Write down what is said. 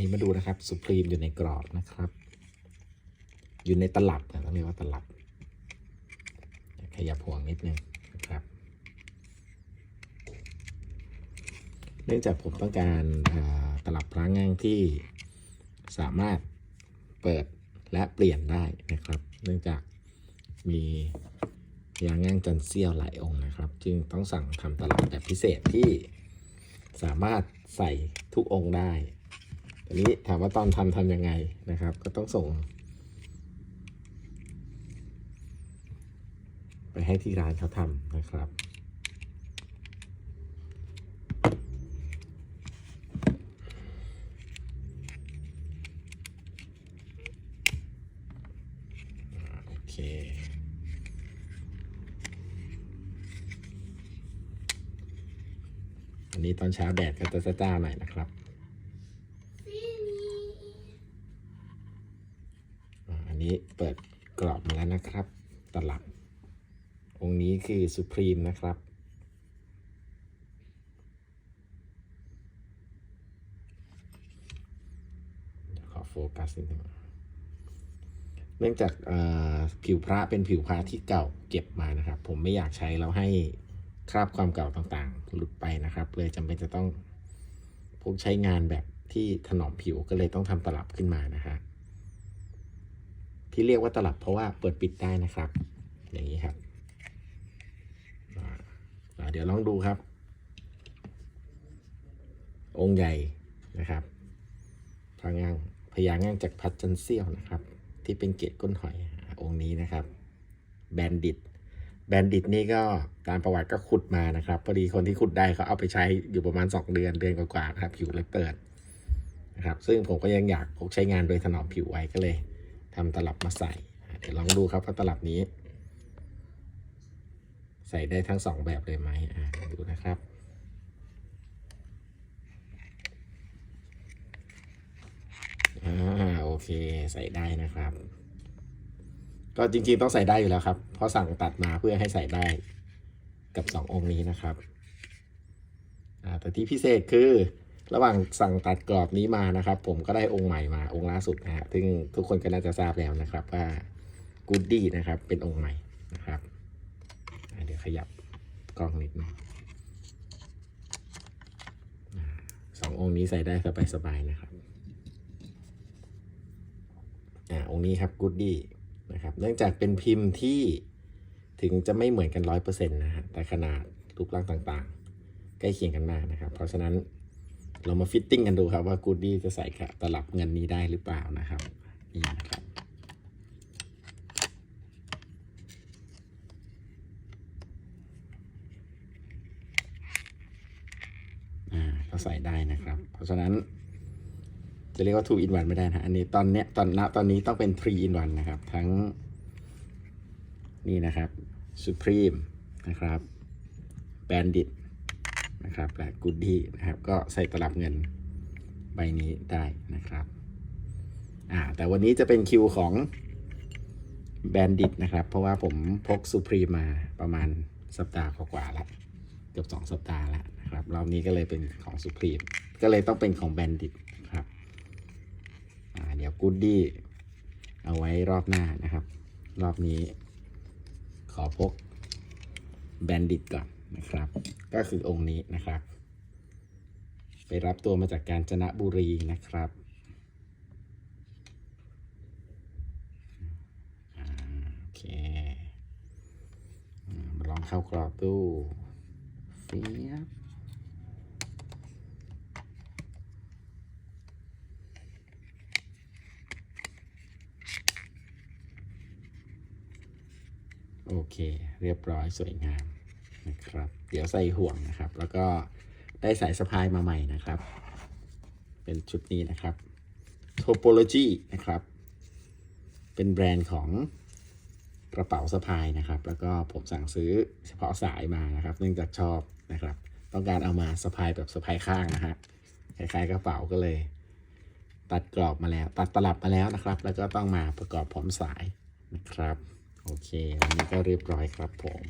นี้มาดูนะครับสุพรีมอยู่ในกรอบนะครับ อยู่ในตลับนะต้องเรียกว่าตลับ ขยับห่วงนิดนึงนะครับ เนื่องจากผมต้องการตลับพล้างง่างที่สามารถเปิดและเปลี่ยนได้นะครับ เนื่องจากมียางง่างจันเซียวหลายองค์นะครับ จึงต้องสั่งทำตลับแบบพิเศษที่สามารถใส่ทุกองค์ได้ ทีนี้ถามว่าตอนทำทำยังไงนะครับ ก็ต้องส่ง ไปให้ที่ร้านเขาทำนะครับโอเคอันนี้ตอนเช้าแดดก็จะจ้าหน่อยนะครับอ่าอั นี้เปิดกรอบมาแล้วนะครับ ตลับ องค์นี้คือสุพรีมนะครับ ขอโฟกัสนิดนึงเนื่องจากผิวพระเป็นผิวพระที่เก่าเก็บมานะครับ ผมไม่อยากใช้แล้วให้คราบความเก่าต่างๆ หลุดไปนะครับ เลยจำเป็นจะต้องพวกใช้งานแบบที่ถนอมผิวก็เลยต้องทำตลับขึ้นมานะฮะ ที่เรียกว่าตลับเพราะว่าเปิดปิดได้นะครับ อย่างนี้ครับเดี๋ยวลองดูครับ องค์ใหญ่นะครับพางางพญาง่างจากพัดจันเซี่ยวนะครับ ที่เป็นเกล็ดก้นหอยอ่าองค์นี้นะครับ แบนดิตแบนดิตนี่ก็ตามประวัติก็ขุดมานะครับ พอดีคนที่ขุดได้เขาเอาไปใช้อยู่ประมาณ 2 เดือนเดือนกว่าๆนะครับ ผิวเลยเปิดนะครับ ซึ่งผมก็ยังอยากพกใช้งานโดยถนอมผิวไว้ก็เลย ทำตลับมาใส่ เดี๋ยวลองดูครับว่าตลับนี้ ใส่ได้ทั้งสองแบบเลยไหมดูนะครับอ่าโอเคใส่ได้นะครับ ก็จริงๆต้องใส่ได้อยู่แล้วครับ เพราะสั่งตัดมาเพื่อให้ใส่ได้กับสององค์นี้นะครับแต่ที่พิเศษคือ ระหว่างสั่งตัดกรอบนี้มานะครับ ผมก็ได้องค์ใหม่มาองค์ล่าสุดนะฮะซึ่งทุกคนก็น่าจะทราบแล้วนะครับว่ากูดดี้นะครับ เป็นองค์ใหม่นะครับเดี๋ยวขยับกล้องนิดนึงอ่าสององค์นี้ใส่ได้สบายๆนะครับอ่าองค์นี้ครับกูดดี้นะครับ เนื่องจากเป็นพิมพ์ที่ถึงจะไม่เหมือนกันร้อยเปอร์เซ็นต์นะฮะแต่ขนาดรูปร่างต่างๆ ใกล้เคียงกันมากนะครับ เพราะฉะนั้น เรามาฟิตติ้งกันดูครับว่ากูดดี้จะใส่กับตลับเงินนี้ได้หรือเปล่านะครับนี่นะครับอ่าก็ใส่ได้นะครับ เพราะฉะนั้น จะเรียกว่า two in one ไม่ได้นะอันนี้ตอนเนี้ยตอนณตอนนี้ต้องเป็น three in one นะครับ ทั้ง นี่นะครับ supreme นะครับ bandit นะครับและ goodie นะครับก็ใส่ตลับเงินใบนี้ได้นะครับอ่าแต่วันนี้จะเป็นคิวของ bandit นะครับ เพราะว่าผมพก supreme มาประมาณสัปดาห์กว่าๆแล้วเกือบสองสัปดาห์แล้วนะครับรอบนี้ก็เลยเป็นของ supreme ก็เลยต้องเป็นของ bandit นะครับอ่าเดี๋ยวกูดดี้เอาไว้รอบหน้านะครับ รอบนี้ขอพกแบนดิตก่อน นะครับ ก็คือองค์นี้นะครับ ไปรับตัวมาจากการจนบุรีนะครับโอเคมาลองเข้ากรอบดูเฟียบโอเค เรียบร้อยสวยงาม นะครับ เดี๋ยวใส่ห่วงนะครับ แล้วก็ได้สายสะพายมาใหม่นะครับ เป็นชุดนี้นะครับ Topology นะครับ เป็นแบรนด์ของกระเป๋าสะพายนะครับ แล้วก็ผมสั่งซื้อเฉพาะสายมานะครับ เนื่องจากชอบนะครับ ต้องการเอามาสะพายแบบสะพายข้างนะฮะคล้ายๆกระเป๋าก็เลย ตัดกรอบมาแล้ว ตัดตลับมาแล้วนะครับ แล้วก็ต้องมาประกอบพร้อมสายนะครับ โอเควันนี้ก็เรียบร้อยครับผม